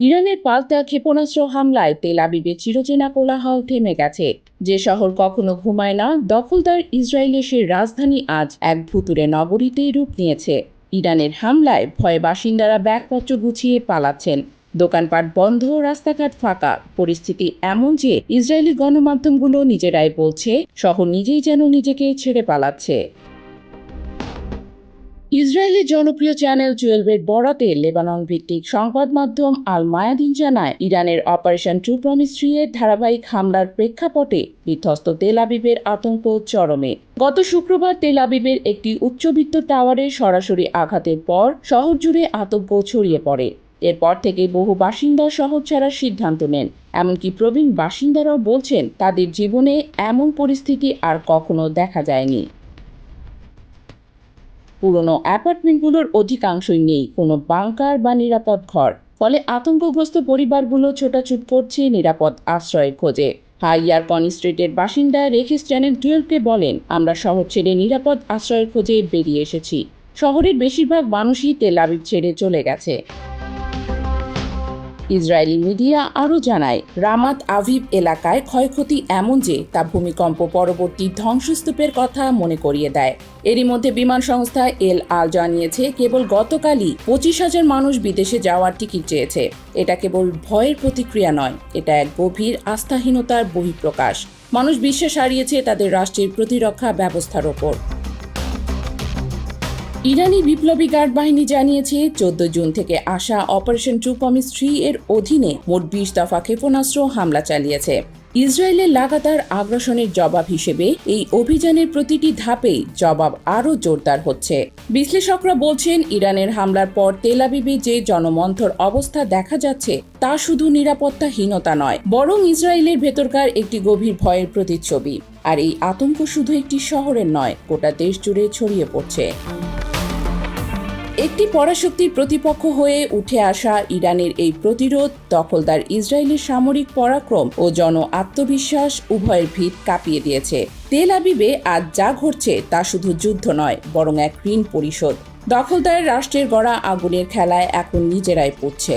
ইরানের পাল্টা ক্ষেপণাস্ত্র হামলায় তেল আবিবে চিরচেনা কোলাহল থেমে গেছে। যে শহর কখনো ঘুমায় না, দখলদার ইসরায়েলের সে রাজধানী আজ এক ভুতুরে নগরীতে রূপ নিয়েছে। ইরানের হামলায় ভয়ে বাসিন্দারা ব্যাগপত্র গুছিয়ে পালাচ্ছেন। দোকানপাট বন্ধ, রাস্তাঘাট ফাঁকা। পরিস্থিতি এমন যে ইসরায়েলি গণমাধ্যমগুলো নিজেরাই বলছে, শহর নিজেই যেন নিজেকে ছেড়ে পালাচ্ছে। ইসরায়েলের জনপ্রিয় চ্যানেল টুয়েলভের বরাতে লেবানন ভিত্তিক সংবাদ মাধ্যম আল মায়াদিন জানায়, ইরানের অপারেশন টু প্রমিস থ্রি এর ধারাবাহিক হামলার প্রেক্ষাপটে বিধ্বস্ত তেল আবিবের আতঙ্ক চরমে। গত শুক্রবার তেল আবিবের একটি উচ্চবিত্ত টাওয়ারে সরাসরি আঘাতের পর শহর জুড়ে আতঙ্ক ছড়িয়ে পড়ে। এরপর থেকে বহু বাসিন্দা শহর ছাড়ার সিদ্ধান্ত নেন। এমনকি প্রবীণ বাসিন্দারাও বলছেন, তাদের জীবনে এমন পরিস্থিতি আর কখনো দেখা যায়নি। পুরনো অ্যাপার্টমেন্টগুলোর অধিকাংশই নেই, কোনো বাংকার বা নিরাপদ ঘর। ফলে আতঙ্কগ্রস্ত পরিবারগুলো ছোটাছুট করছে নিরাপদ আশ্রয়ের খোঁজে। হাইয়ার কনি স্ট্রিটের বাসিন্দা রেখিস চ্যানেল টুয়েলভকে বলেন, আমরা শহর ছেড়ে নিরাপদ আশ্রয়ের খোঁজে বেরিয়ে এসেছি। শহরের বেশিরভাগ মানুষই তেল ছেড়ে চলে গেছে। ইসরায়েলি মিডিয়া আরও জানায়, রামাত আভিব এলাকায় ক্ষয়ক্ষতি এমন যে তা ভূমিকম্প পরবর্তী ধ্বংসস্তূপের কথা মনে করিয়ে দেয়। এরই মধ্যে বিমান সংস্থা এল আল জানিয়েছে, কেবল গতকালই পঁচিশ হাজার মানুষ বিদেশে যাওয়ার টিকিট চেয়েছে। এটা কেবল ভয়ের প্রতিক্রিয়া নয়, এটা এক গভীর আস্থাহীনতার বহিঃপ্রকাশ। মানুষ বিশ্বাস হারিয়েছে তাদের রাষ্ট্রের প্রতিরক্ষা ব্যবস্থার ওপর। ইরানি বিপ্লবী গার্ড বাহিনী জানিয়েছে, চোদ্দ জুন থেকে আসা অপারেশন ট্রু প্রমিস থ্রি এর অধীনে মোট বিশ দফা ক্ষেপণাস্ত্র হামলা চালিয়েছে। ইসরায়েলের লাগাতার আগ্রাসনের জবাব হিসেবে এই অভিযানের প্রতিটি ধাপেই জবাব আরও জোরদার হচ্ছে। বিশ্লেষকরা বলছেন, ইরানের হামলার পর তেলাবিবে যে জনমন্থর অবস্থা দেখা যাচ্ছে, তা শুধু নিরাপত্তাহীনতা নয়, বরং ইসরায়েলের ভেতরকার একটি গভীর ভয়ের প্রতিচ্ছবি। আর এই আতঙ্ক শুধু একটি শহরের নয়, গোটা দেশ জুড়ে ছড়িয়ে পড়ছে। একটি পরাশক্তির প্রতিপক্ষ হয়ে উঠে আসা ইরানের এই প্রতিরোধ, দখলদার ইসরায়েলের সামরিক পরাক্রম ও জন আত্মবিশ্বাস উভয়ের ভিত কাঁপিয়ে দিয়েছে। তেল আবিবে আজ যা ঘটছে তা শুধু যুদ্ধ নয়, বরং এক ঋণ পরিশোধ। দখলদার রাষ্ট্রের গড়া আগুনের খেলায় এখন নিজেরাই পড়ছে।